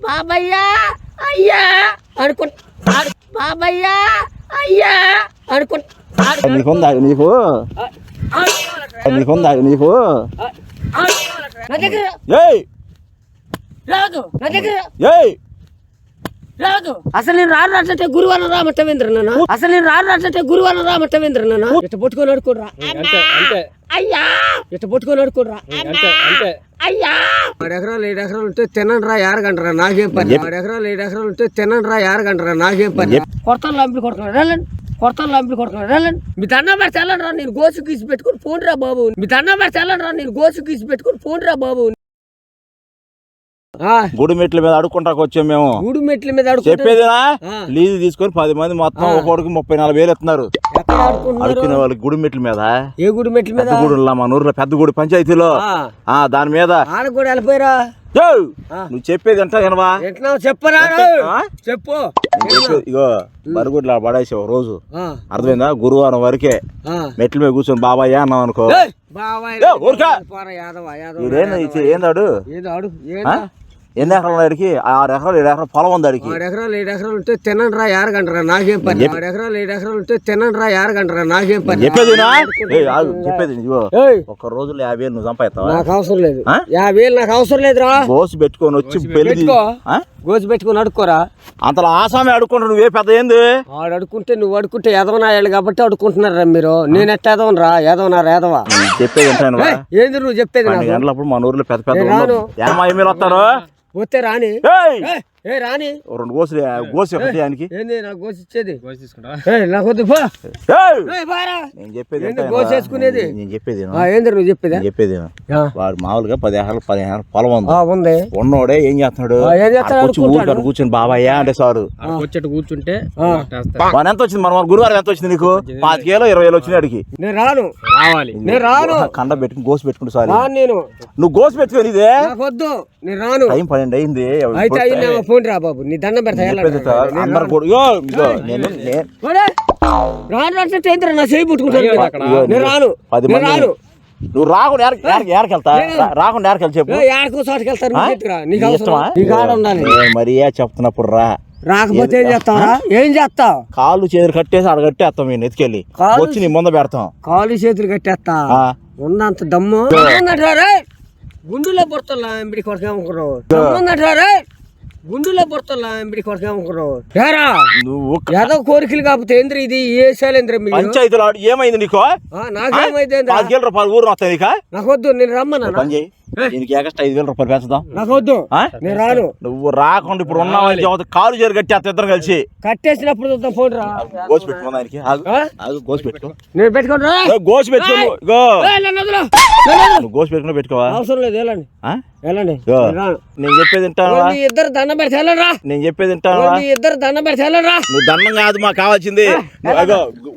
బాబయ్యా అయ్యా! అనుకుంటాడు బాబయ్యా అయ్యా! అనుకుంటాడు నీకుందా నీకు నీకుందా నీకు? నా దగ్గర ఏయ్! రాదు నా దగ్గర ఏయ్! రాదు. అసలు నేను రాను రాటంటే గురువారం రామట్టవేంద్ర నాన్న. అసలు నేను రాను రాటంటే గురువారం రామట్టవేంద్ర నాన్న. ఇట్ట పట్టుకొని అంతే అయ్యా! ఇట్ట పట్టుకొని అంతే. అయ్యా! ఆరు ఎకరాలు ఏడు ఎకరాలు ఉంటే తినండి రా ఏరగంటరా నాకేం పని. ఆరు ఎకరాలు ఏడు ఎకరాలు ఉంటే తినండి రా ఏరగంటరా నాకేం పని. కొడతాను లంపిడి కొడుతున్నాడు. వెళ్ళండి. కొడతాను లంపిడి కొడుతున్నాడు. వెళ్ళండి. మీ దండం పెడితే వెళ్ళండి రా నేను గోసు గీసి పెట్టుకుని ఫోన్ రా బాబు. మీ దండం పెడితే వెళ్ళండి రా నేను గోసు గీసి పెట్టుకుని ఫోన్ రా బాబు. గుడి మెట్ల మీద అడుక్కుంటాకు వచ్చాం మేము. గూడు మెట్ల మీద చెప్పేదినా. లీజు తీసుకొని పది మంది మొత్తం ఒక్కొక్కడికి ముప్పై నాలుగు వేలు ఎత్తున్నారు అడుక్కునే వాళ్ళకి గుడి మెట్ల మీద. ఏ గుడి మెట్ల మీద? గుడి మా ఊర్లో పెద్ద గుడి పంచాయతీలో. ఆ, దాని మీద. ఆడ కూడా వెళ్ళిపోయారా. నువ్వు చెప్పేది ఎంత ఎట్లా చెప్పరా? చెప్పు. ఇగో బరుగుడ్లు పడేసావు రోజు. అర్థమైందా? గురువారం వరకే. మెట్ల మీద కూర్చొని బాబాయ్ అన్నావు అనుకో. బాబాయ్ ఏందాడు? ఏదో? అడుగు ఆ? ఏదో ఎన్ని ఎకరాలు అడిగి ఆరు ఎకరాలు ఏడు ఎకరాలు పొలం ఉంది అడిగి ఆరు ఎకరాలు ఏడు ఎకరాలు ఉంటే తినండి రా నాకేం పని? ఆరు ఎకరాలు ఏడు ఎకరాలు ఉంటే తినండి రా నాకేం పని? చెప్పేది ఏయ్, ఒక్క రోజులో యాభై వేలు నువ్వు సంపాదిస్తావా? నాకు అవసరం లేదు? యాభై వేలు నాకు అవసరం లేదురా. గోసు పెట్టుకొని వచ్చి పెళ్ళి గోచి పెట్టుకుని అడుక్కోరా? అంతలో ఆసామి అడుక్కుంటా నువ్వే పెద్ద ఏంది? ఆడు అడుక్కుంటే నువ్వు అడుక్కుంటే ఎదవనాయాలు కాబట్టి అడుక్కుంటున్నారా మీరు? నేను ఎట్ట ఎదవనరా ఎదవనారా ఎదవా చెప్పేది ఏంది నువ్వు చెప్పేది గంటలప్పుడు మన ఊర్లో పెద్ద పెద్ద. ఏమా ఎమ్మెల్యే వస్తారు? వస్తే రాని. ఏయ్! ఏయ్, ఏ రాని. రెండు గోసులు గోసు ఒకటి ఆయనకి. ఏంది నాకు గోసి ఇచ్చేది? గోసి తీసుకుంటా ఏయ్, నాకు వద్దు నేను చెప్పేది గోసు వేసుకునేది? నేను చెప్పేది ఏంది నువ్వు చెప్పేదా? చెప్పేది వాడు మామూలుగా పది ఎకరాలు పది ఎకరాలు పొలం ఉంది. ఆ, ఉంది. ఉన్నోడే ఏం చేస్తున్నాడు? ఏం చేస్తాడు? కూర్చొని బాబాయ్యా అంటే సారు. వచ్చేట్టు కూర్చుంటే మన ఎంత వచ్చింది? మన గురువారం ఎంత వచ్చింది నీకు? పాతికేలో ఇరవై వేలు వచ్చినాయి అడిగి నేను రాను. రావాలి. నేను రాను. కండ పెట్టుకుని గోసు పెట్టుకుంటూ సారీ. నేను. నువ్వు గోసు పెట్టుకొని ఇదే. వద్దు. నేను రాను. టైం పన్నెండు అయింది. అయితే అయ్యిందేమో ఫోన్ రా బాబు నీ దండం పెడతా అందరు కూడా నేను రాను అంటే నా చేయి పుట్టుకుంటాను. నేను రాను పది మంది రాను. నువ్వు రాకుండా ఏరకెళ్తా రాకుండా ఏరకెళ్ళి చెప్పు. ఏడకో చోటుకి వెళ్తారు ఆ? నీకు ఎత్తురా. నీకు నీ అవసరం ఇష్టమా? నీకు ఆడ ఉండాలి. నేను మరి ఏ చెప్తున్నప్పుడు రా. రాకపోతే ఏం చేస్తావా ఏం చేస్తావు? కాళ్ళు చేతులు కట్టేసి ఆడ కట్టేస్తాం మేము ఎత్తుకెళ్ళి. కాళ్ళు- వచ్చి నీ ముందు పెడతాం. కాలు చేతులు కట్టేస్తా. ఉన్నంత దమ్ము. గుండులో పొడతల్లా ఎంబడి రే. గుండులో పొడతల్లా ఎంబడి కొడకేమనుకున్నావు ఏరా? నువ్వు ఏదో కోరికలు కాకపోతే ఏంద్ర ఇది? ఏ శైలేంద్ర పంచాయతీలో ఏమైంది నీకు? నాకేమైతే ఊరు వస్తాయి నీకా? నాకు వద్దు నేను రమ్మన్నా పని చేయి. దీనికి ఎక్స్ట్రా ఐదు వేల రూపాయలు పెంచుదాం. నాకు వద్దు. ఆ? నేను రాను. నువ్వు రాకుండా ఇప్పుడు ఉన్నావని చెబుతా కాలు చేరు కట్టేస్తా ఇద్దరం కలిసి. కట్టేసినప్పుడు చూద్దాం ఫోన్ రా. గోసి. ఆ? ఆగు, గోసి పెట్టుకో. నేను పెట్టుకుంటా గోసి పెట్టుకో గోసి పెట్టుకుని పెట్టుకోవా? అవసరం లేదు వెళ్ళండి. ఆ? వెళ్ళండి. నేను రాను. నేను చెప్పేది ఇద్దరు దండం పెడితే వెళ్ళరా నేను చెప్పేది ఇద్దరు దండం పెడితే వెళ్ళరా నువ్వు దండం కాదు మాకు కావాల్సింది.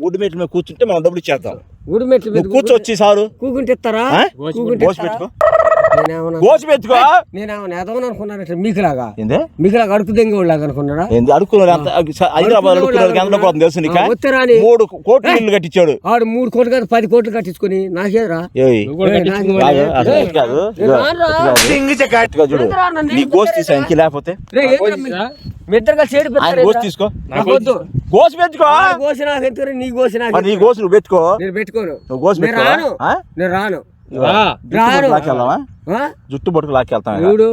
ఉడ్డు మెట్ల మీద కూర్చుంటే మనం డబ్బులు ఇచ్చేద్దాం. గుడి మెట్లు మీద నువ్వు కూర్చొచ్చి సారు. కూకుంటే ఇస్తారా? కూకుంటే గోసి పెట్టుకో. పెట్టుకో. నేనేమన్నా ఎదవని అనుకున్నానంటే మీకులాగా. ఏందే? మీకులాగా అడుపు దెంగ వాళ్ళగా అనుకున్నారా ఏంది? అడుక్కున్నారు అంత హైదరాబాద్. మూడు కోట్లు ఇల్లు కట్టించాడు. ఆడు మూడు కోట్లు కాదు పది కోట్లు కట్టించుకొని నాకేరా నీ ఇంక లేకపోతే? గోసి? తీసుకో. గోసి పెట్టుకో. గోసి నాకు ఎందుకు నీ గోసి నాకు మరి నీ గోసి నువ్వు పెట్టుకో. నేను పెట్టుకోను. నువ్వు గోసి రాను? నేను రాను. జుట్టు. పట్టుకు లాక్కెళ్తాం. ఎవడు?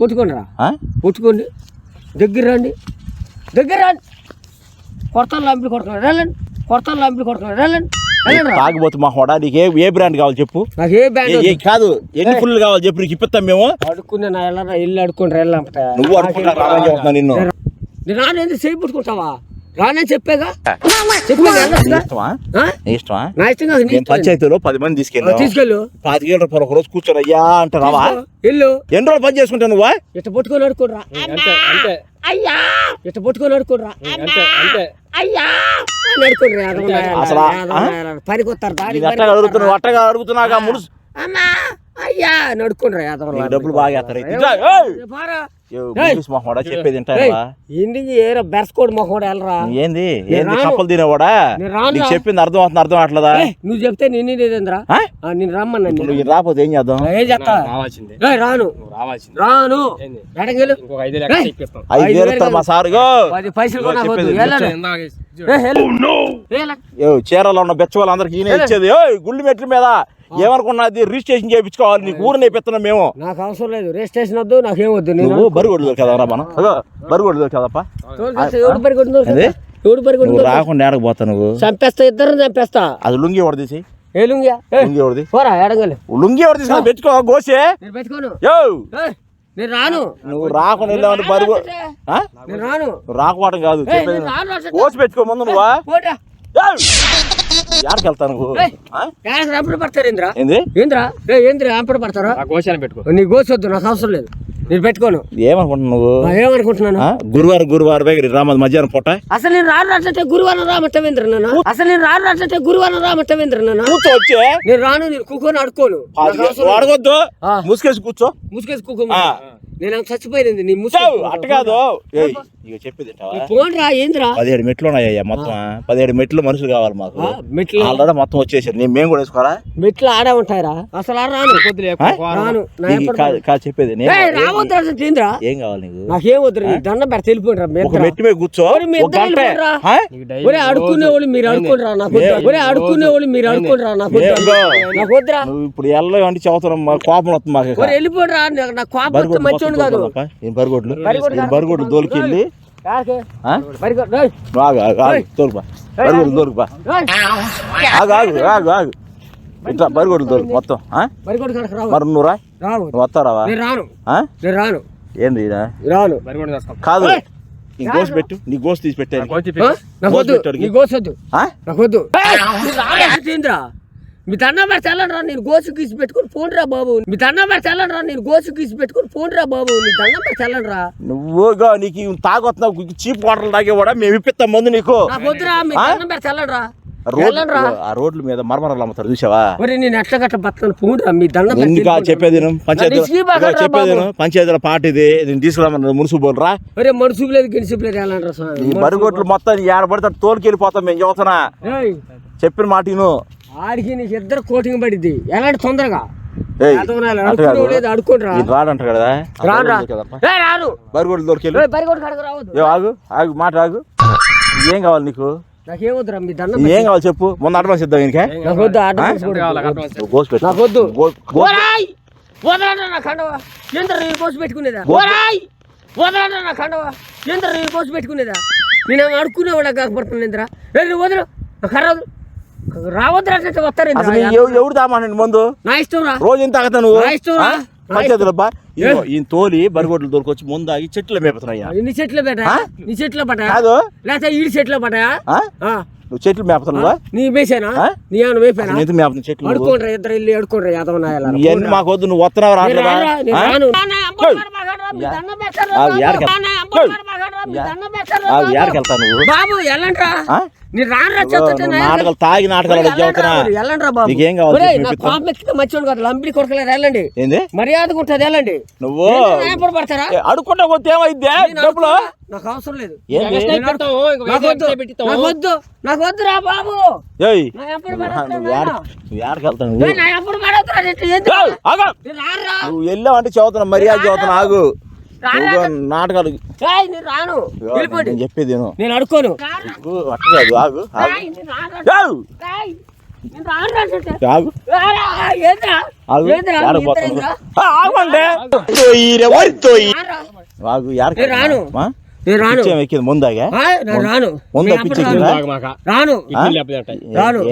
పుట్టుకోండి రా. ఆ? పుట్టుకోండి దగ్గర రండి. దగ్గర రండి. కొడతాను లంపిడి కొడుతున్నాడు వెళ్ళండి కొడతాను లంపిడి కొడుతున్నాడు వెళ్ళండి. తాగిపోతే మా హోడా నీకు ఏ ఏ బ్రాండ్ కావాలి చెప్పు? నాకు ఏ ఏ కాదు ఎన్ని ఫుల్ కావాలి చెప్పు నీకు ఇప్పిస్తాం మేము. అడుక్కునే నా వెళ్ళరా ఇల్లు అడుక్కుంటారు వెళ్ళంపట నువ్వు చెప్తున్నా నిన్ను. నేను రాను ఎందుకు చేయి పుట్టుకుంటావా రానే చెప్పేగా. పంచాయతీలో పది మంది తీసుకెళ్ళాం తీసుకెళ్ళు. పాతికేళ్ళ రూపాయలు ఒక రోజు కూర్చొని అయ్యా అంటే రావా ఇల్లు ఎన్ని రోజులు పని చేసుకుంటావు నువ్వా? ఇట్ట పట్టుకొని అడుకోరా అంతే అయ్యా. ఇట్ట పట్టుకొని అడుకోరా అంతే అంతే. అయ్యా. అమ్మా అయ్యా. నడుకుండ్రా డబ్బులు బాగా చెప్పేది వింటావా ఇంటికి ఏరా బెరసుకోడు మొహోడు వెళ్ళరా ఏంది? ఏంది. కప్పలు తినేవాడా? నీకు. చెప్పింది అర్థం అవుతుంది అర్థం అవట్లేదా? ఏయ్, నువ్వు చెప్తే నేను లేదేంద్రా? నేను రమ్మన్నా ఇప్పుడు నువ్వు రాకపోతే ఏం చేద్దాం? ఏం రావాల్సిందే. రాను. నువ్వు రావాల్సిందే. రాను? ఎడగెలు ఐదు వేలు మా సారుగో పది పైసలు. ఏ చీరలో ఉన్న బెచ్చ వాళ్ళందరికీ ఈయన ఇచ్చేది. ఓయ్ గుళ్ళు మెట్ల మీద. ఏమనుకున్నది? రిజిస్ట్రేషన్ చేయించుకోవాలి. నీకు ఊరు నేపిస్తున్నాం మేము. నాకు అవసరం లేదు. రిజిస్ట్రేషన్ వద్దు నాకేం వద్దు. నువ్వు బరిగొడ్లు దొరికేదా మనం? అదో బరిగొడ్లు దొరికేదప్పా తోలుకొస్తే ఎవడు పరిగెడుతుందో రాకుండా ఏడకు పోతా నువ్వు? చంపేస్తా ఇద్దరు చంపేస్తా. అది లుంగి ఎవరు తీసి ఏ లుంగియా? ఏ, లుంగి ఎవరిది? పోరా ఎడగలు లుంగి ఎవరు తీసుకుని పెట్టుకో గోసే పెట్టుకోను. యో. నేను రాను. నువ్వు రాకుండా వెళ్ళావంటే? నేను రాను. రాకపోవడం కాదు. కోసి పెట్టుకో ముందు నువ్వా రంపడి పడతారు ఇంద్రా? ఏంది? ఏంద్రా? పడతారా? ఆ గోశాలను పెట్టుకో. నీ గోసొద్దు నాకు అవసరం లేదు. నేను పెట్టుకోను. ఏమనుకుంటున్నావు నువ్వు? ఏమనుకుంటున్నాను? గురువారం గురువారం దగ్గర రామది మధ్యాహ్నం పూట? అసలు నేను రాను రాట్లయితే గురువారం రామట్టవేంద్ర నన్ను. అసలు నేను రాను రాట్లయితే గురువారం రామట్టవేంద్ర నన్ను. కూర్చో వచ్చే నేను రాను నేను కుక్కొని అడుకోను. అడగొద్దు. ముసుకేసి కూర్చో. ముసుకేసి కుక్కో ఆ. నేను అంత చచ్చిపోయింది నీ ముసుగు అట్ట కాదు. చెప్పేది? ఫోన్ రా ఏంద్రా? పదిహేడు మెట్లు ఉన్నాయ్యా మొత్తం పదిహేడు మెట్లు మనుషులు కావాలి మాకు. మెట్లు. ఆల్రెడీ మొత్తం వచ్చేసారు. నేను మేము కూడా వేసుకోరా మెట్లు ఆడే ఉంటాయిరా. అసలు ఆడ రాను? రాను. నా నీకు ఎప్పుడు కాదు చెప్పేది నేను ఏయ్, రావద్దు అసలు ఏంద్రా? ఏం కావాలి నీకు? నాకేం వద్దు నీ దండం ఒక ఇద్దరు. మెట్టు మీద కూర్చో. ఒరే, అడుక్కునే వాళ్ళు మీరు అడుకుంటారా నాకు? ఒరే అడుక్కునే వాళ్ళు మీరు అడుకుంటారా నాకు? నాకు వద్దురా. నువ్వు ఇప్పుడు ఎల్ల అంటే చదువుతున్నాం మా కోపం వస్తుంది మాకు వెళ్ళిపోడరా నాకు కోపం వస్తే కాదు. తోలుకోవాలప్పా. ఏం బరిగొడ్లు ఏం బరిగొడ్లు ఆగు తోలుపా బరిగొడ్లు ఏయ్, ఆగు. ఆగు ఆగు ఆగు ఇట్లా బరిగొడ్లు దోలు మొత్తం మరి నువ్వు రా రావు. నువ్వు వస్తారావా నేను రాను? నేను ఏంది? రాను. కాదు! నీ గోసి పెట్టు. నీ గోసి తీసి పెట్టాను వద్దు పెట్టాడు. నీ ఆ? నాకు వద్దు. మీ దండం వెళ్ళండి నేను గోసు గీసి పెట్టుకుని ఫోన్ రా బాబు. మీ దండం వెళ్ళండి నేను గోసు గీసి పెట్టుకుని ఫోన్ రా బాబు. నీ దండం పెడితే వెళ్ళండి రా నువ్వు ఇగో నీకు తాగొస్తున్నావు చీప్ వాటర్ తాగేవాడా? మేము ఇప్పిస్తాం ముందు నీకు. నాకు వద్దురా మీ? దండం పెడితే వెళ్ళండి రా రోడ్ వెళ్ళండి రా ఆ రోడ్ల మీద మరమరాలు అమ్ముతారు చూసావా? మరి నేను ఎట్లా గట్ట బతకను ఫోన్ రా మీ దండం ఎందుకా. చెప్పేది విను. పంచాయతీ రా చెప్పేది బాబు. విను. పంచాయతీల పాట ఇది నేను తీసుకురామన్న మున్సిపల్ రా. ఒరే మనుషులు లేదు లేదు వెళ్ళండి. ఈ మొత్తం ఏడ పడితే తోలుకెళ్ళిపోతాం మేము చదువుతున్నా ఏయ్, చెప్పిన మాట విను. ఆడికి నీకు ఇద్దరు కోటింగ్ పడిద్ది. ఎలాంటి తొందరగా? కాదు. అడుక్కునే అడుక్కోని రాడంట ఆగు ఆగు మాట ఆగు. ఏం కావాలి నీకు? నాకేమొద్దురా మీ దండం ఏం కావాలి చెప్పు? ముందు అడ్వాన్స్ ఇద్దాం వద్దు అడ్వాన్స్ గోసి ఓరాయ్! వదలండి నా కండవ? ఎంత పెట్టుకునేదా? గో- ఓరాయ్! వదలండి నా కండవ? ఎంత నేను కోసి పెట్టుకునేదా? నేను అడుక్కునేవాళ్ళ కాకపోతున్నాను ఇంద్రా ఏ నువ్వు వదలు నా కర్ర వదలు రావద్దు వస్తారు ఇంద్రా. అసలు ఎవ- ఎవడు తామండి ముందు? నా ఇష్టం రోజు ఎంత తాగుతా నువ్వు? నా ఇష్టం రా. ఈయన తోలి బరిగొడ్లు దొరికొచ్చి ముందు ఆగి చెట్లు మేపుతున్నాయ్యా నీ చెట్లు బెట ఆ? నీ చెట్లు పట? కాదు. లేకపోతే ఈడి చెట్లు పట? ఆ? నువ్వు చెట్లు మేపుతున్నావా నీ వేసానా ఆ? నీ ఏమైనా వేపానా నేను ఎందుకు మేపుతున్నా చెట్లు? అడుకోండి ఇద్దరు ఇల్లు అడుకోండి యాదవ నాయాల ఇవన్నీ మాకు వద్దు నువ్వు వస్తున్నావు నువ్వు? బాబు నువ్వు నాటకాలు తాగి నాటకాలు బాబు? నీకేం కావాలి కాదు లంపిడి కొడకలేరు వెళ్ళండి మర్యాదగా ఉంటుంది వెళ్ళండి నువ్వు? అడుక్కుంటా పోతే ఏమైద్ది నేను డబ్బులు? నాకు అవసరం లేదు. వద్దు. నాకు వద్దు. వద్దురా బాబు. ఏయ్. నా ఎప్పుడు నువ్వు వెళ్ళావంటే చదువుతున్నా మర్యాద చదువుతున్నా ఆగు. నాటకాలు చెప్పేది. నేను అడుకోను కాదు ఆగు ఆగు. రాను.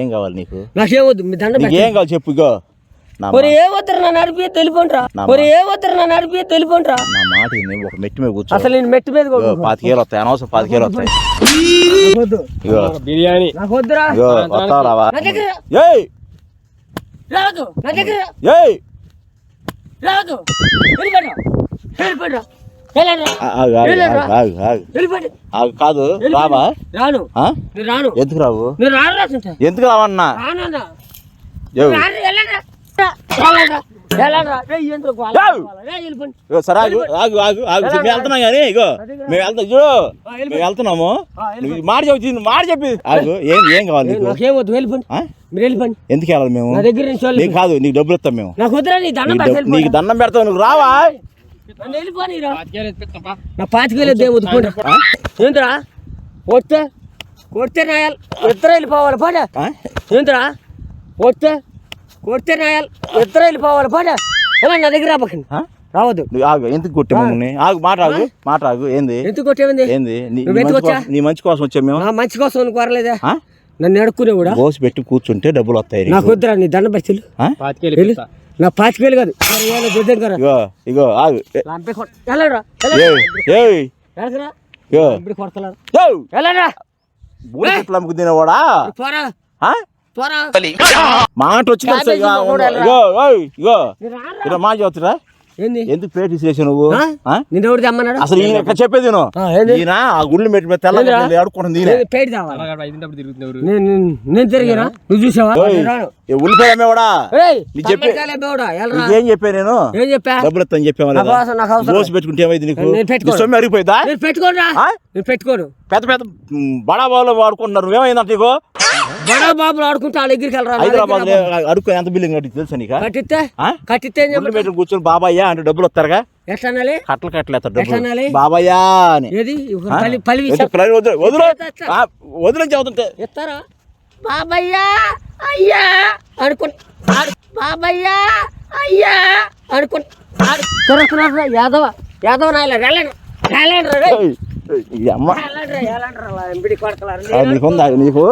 ఏం కావాలి నీకు? నాకేమొద్దు మీ దండ నీకు ఏం కావాలి నా ఏ వద్దరు నన్ను అడిపి తెలిపోండ్రా. నా ఒరే ఏ వద్దరు నన్ను అడిపి తెలిపోండ్రా. నా విని ఒక మెట్టి మీద కూర్చో. అసలు నేను మెట్టి మీద. పాతికేలు వస్తాయి అనవసరం పాతికేలు వస్తాయి. బిర్యానీ. వస్తావు ఏయ్! నా దగ్గర. ఏయ్! కాదు రావా? రాను. రాను. ఎందుకు రావు? ఎందుకు రావన్నా? సరే ఆగు ఆగు ఆగు ఆగు. మేము వెళ్తున్నాం కానీ ఇగో మేము వెళ్తాం చూడు. మేము వెళ్తున్నాము. నువ్వు మాట చెప్పి మాట చెప్పి. ఆగు ఏం ఏం కావాలి ఏయ్, నీకు నాకేం వద్దు వెళ్ళిపోండి? మీరు వెళ్ళిపోండి ఎందుకు వెళ్ళాలి మేము? నా దగ్గర నుంచి వాళ్ళు నీకు కాదు నీకు డబ్బులు ఇస్తాం మేము. నాకు వద్దురా నీ దండం నీకు. దండం పెడతావు నువ్వు రావా. నా పాతికేలు దేవు వద్దుకోండి ఏంద్రా? కొడితే కొడితే నాయాలి ఇద్దరు వెళ్ళిపోవాలి పడ? ఏంద్రా? కొడితే కొడితే నాయాలి ఇద్దరు వెళ్ళిపోవాలి. పడ ఎలా నా దగ్గర రాబకండి ఆ? రావద్దు. నువ్వు ఆగు. ఎందుకు కొట్టే మమ్మల్ని? ఆగు మాట ఆగు. మాట ఆగు. ఏంది? ఎందుకు కొట్టేవింది ఏంది? నీ- మంచి? కోసం- నీ మంచి కోసం వచ్చాం మేము? నా మంచి కోసం కోరలేదా? నన్ను ఎడుక్కునే కూడా? గోసి పెట్టి కూర్చుంటే డబ్బులు వస్తాయి నీకు. వద్దురా నీ దండం. ఇస్తా. నా పాతికేలు కాదు. ఇగో ఇగో ఆగు. ఏ- లంపే కొట్ట వెళ్ళరా. ఏయ్ ఏయ్. వెళ్ళరా. వెళ్ళరా. తినేవాడా? మాట వచ్చి తెలుసా? క్యాబేజీ ఇగో కూడా ఇగో ఏయ్, ఇగో. నీ రారా. ఇలా మా చదువుతురా ఏంది? ఎందుకు తీసేసావు నువ్వు? నిన్ను ఎవరు తెమ్మన్నాడు? అసలు ఈయన ఎక్కడ చెప్పేది నేను? ఈయన ఆ గుళ్ళు మెట్టి మీద? ఆడుకుంటుంది నేను నేను నేను- నేను తిరిగినా? నువ్వు చూసావా? నేను ఉల్లిపాయ అమ్మేవాడా? చెప్పే- చెప్పా నేను? ఏం చెప్పా? డబ్బులు. రోజు పెట్టుకుంటే ఏమైంది నీకు? నేను సొమ్ము అరిగిపోయిందా? నేను? నేను పెట్టుకోను. పెద్ద పెద్ద బడా బాబులు వాడుకుంటున్నారు. ఏమైందంట నీకు? బడా బాబులు ఆడుకుంటే వాళ్ళ దగ్గరికి వెళ్ళరా? హైదరాబాద్ ఎంత బిల్లింగ్ కట్టి తెలుసా నీకు? గుళ్ళు చెప్పండి పెట్టి కూర్చొని బాబాయ్యా అంటే డబ్బులు వస్తారుగా? ఎట్లా అనాలి కట్టలు కట్టలు ఎత్తారు ఎట్లా అనాలి? డబ్బులు బాబాయ్యా అని వదిలే వదిలే చదువుతుంటే? ఇస్తారా బాబయ్యా అయ్యా అనుకుని బాబయ్యా అయ్యా తిరుగుతున్నారు యాదవ యాదవ నాయన వెళ్ళండి వెళ్ళండి ఈ అమ్మ నీకుందా? నీకు?